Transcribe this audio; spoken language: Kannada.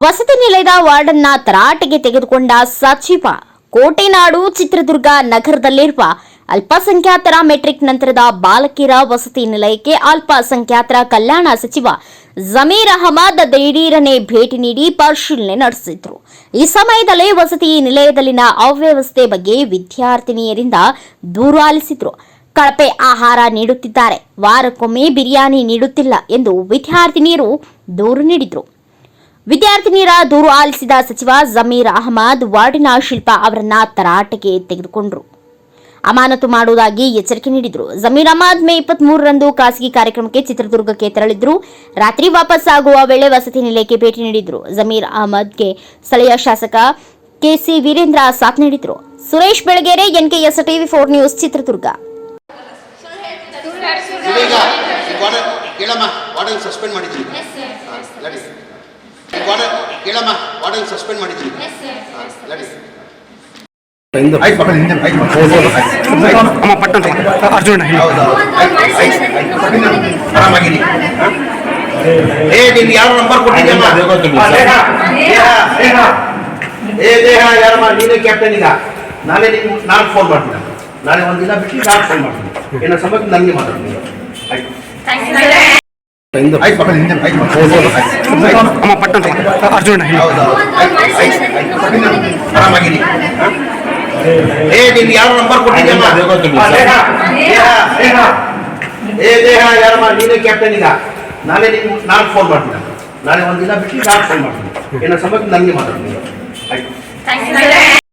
ವಸತಿ ನಿಲಯದ ವಾರ್ಡನ್ನ ತರಾಟೆಗೆ ತೆಗೆದುಕೊಂಡ ಸಚಿವ ಕೋಟೆನಾಡು ಚಿತ್ರದುರ್ಗ ನಗರದಲ್ಲಿರುವ ಅಲ್ಪಸಂಖ್ಯಾತರ ಮೆಟ್ರಿಕ್ ನಂತರದ ಬಾಲಕಿಯರ ವಸತಿ ನಿಲಯಕ್ಕೆ ಅಲ್ಪಸಂಖ್ಯಾತರ ಕಲ್ಯಾಣ ಸಚಿವ ಜಮೀರ್ ಅಹಮದ್ ದಿಢೀರನೆ ಭೇಟಿ ನೀಡಿ ಪರಿಶೀಲನೆ ನಡೆಸಿದ್ರು. ಈ ಸಮಯದಲ್ಲಿ ವಸತಿ ನಿಲಯದಲ್ಲಿನ ಅವ್ಯವಸ್ಥೆ ಬಗ್ಗೆ ವಿದ್ಯಾರ್ಥಿನಿಯರಿಂದ ದೂರು ಆಲಿಸಿದ್ರು. ಕಳಪೆ ಆಹಾರ ನೀಡುತ್ತಿದ್ದಾರೆ. ವಾರಕ್ಕೊಮ್ಮೆ ಬಿರಿಯಾನಿ ನೀಡುತ್ತಿಲ್ಲ ಎಂದು ವಿದ್ಯಾರ್ಥಿನಿಯರು ದೂರು ನೀಡಿದ್ರು. ವಿದ್ಯಾರ್ಥಿನಿಯರ ದೂರು ಆಲಿಸಿದ ಸಚಿವ ಜಮೀರ್ ಅಹಮದ್ ವಾರ್ಡಿನ ಶಿಲ್ಪಾ ಅವರನ್ನ ತರಾಟೆಗೆ ತೆಗೆದುಕೊಂಡರು. ಅಮಾನತು ಮಾಡುವುದಾಗಿ ಎಚ್ಚರಿಕೆ ನೀಡಿದರು. ಜಮೀರ್ ಅಹಮದ್ ಮೇ ಇಪ್ಪತ್ತ್ ಮೂರರಂದು ಖಾಸಗಿ ಕಾರ್ಯಕ್ರಮಕ್ಕೆ ಚಿತ್ರದುರ್ಗಕ್ಕೆ ತೆರಳಿದ್ರು. ರಾತ್ರಿ ವಾಪಸ್ ಆಗುವ ವೇಳೆ ವಸತಿ ನಿಲಯಕ್ಕೆ ಭೇಟಿ ನೀಡಿದ್ರು. ಜಮೀರ್ ಅಹಮದ್ಗೆ ಸ್ಥಳೀಯ ಶಾಸಕ ಕೆಸಿ ವೀರೇಂದ್ರ ಸಾಥ್ ನೀಡಿದ್ರು. Suresh Belagere NKS TV four news Chitradurga. Suspend ಮಾಡಿದ್ದೀನಿ ಹಾಂ ನಡಿ ಈಗ ವಾರ್ಡನ್ ಕೇಳಮ್ಮ ವಾರ್ಡನ್ ಸಸ್ಪೆಂಡ್ ಆರಾಮಾಗಿರಿ. ಹಾಂ? ಏ ನೀನು ಯಾರು ನಂಬರ್ ಕೊಟ್ಟಿದ್ಯಮ್ಮ? ಏ ದೇಹ ಯಾರಮ್ಮ? ನೀನೇ ಕ್ಯಾಪ್ಟನ್ ಈಗ. ನಾಳೆ ನೀನು ನಾನು ಫೋನ್ ಮಾಡ್ತೀನಿ. ನಾಳೆ ಒಂದಿನ ದಿನ ಬಿಟ್ಟು ನಾನು ಫೋನ್ ಮಾಡ್ತೀನಿ. ಏನೋ ಸಂಬಂಧ ನನಗೆ ಮಾತಾಡ್ತೀನಿ ಆಯ್ತು ಆಯ್ತು ಮಕ್ಕಳು ಹಿಂದೆ ಆಯ್ತು ಅಮ್ಮ ಪಟ್ಟಣ ಅರ್ಜುನ ಆರಾಮಾಗಿರಿ? ಏ ನೀನು ಯಾರು ನಂಬರ್ ಕೊಟ್ಟಿದ್ಯಮ್ಮ ಏ ದೇಹ ಯಾರಮ್ಮ ನೀನೇ ಕ್ಯಾಪ್ಟನ್ ಈಗ ನಾಳೆ ನೀನು ನಾನು ಫೋನ್ ಮಾಡ್ತೀನಿ ನಾಳೆ ಒಂದಿನ ದಿನ ಬಿಟ್ಟು ನಾನು ಫೋನ್ ಮಾಡ್ತೀನಿ ಏನೋ ಸಂಬಂಧ ನನಗೆ ಮಾತಾಡ್ತೀನಿ ಆಯ್ತು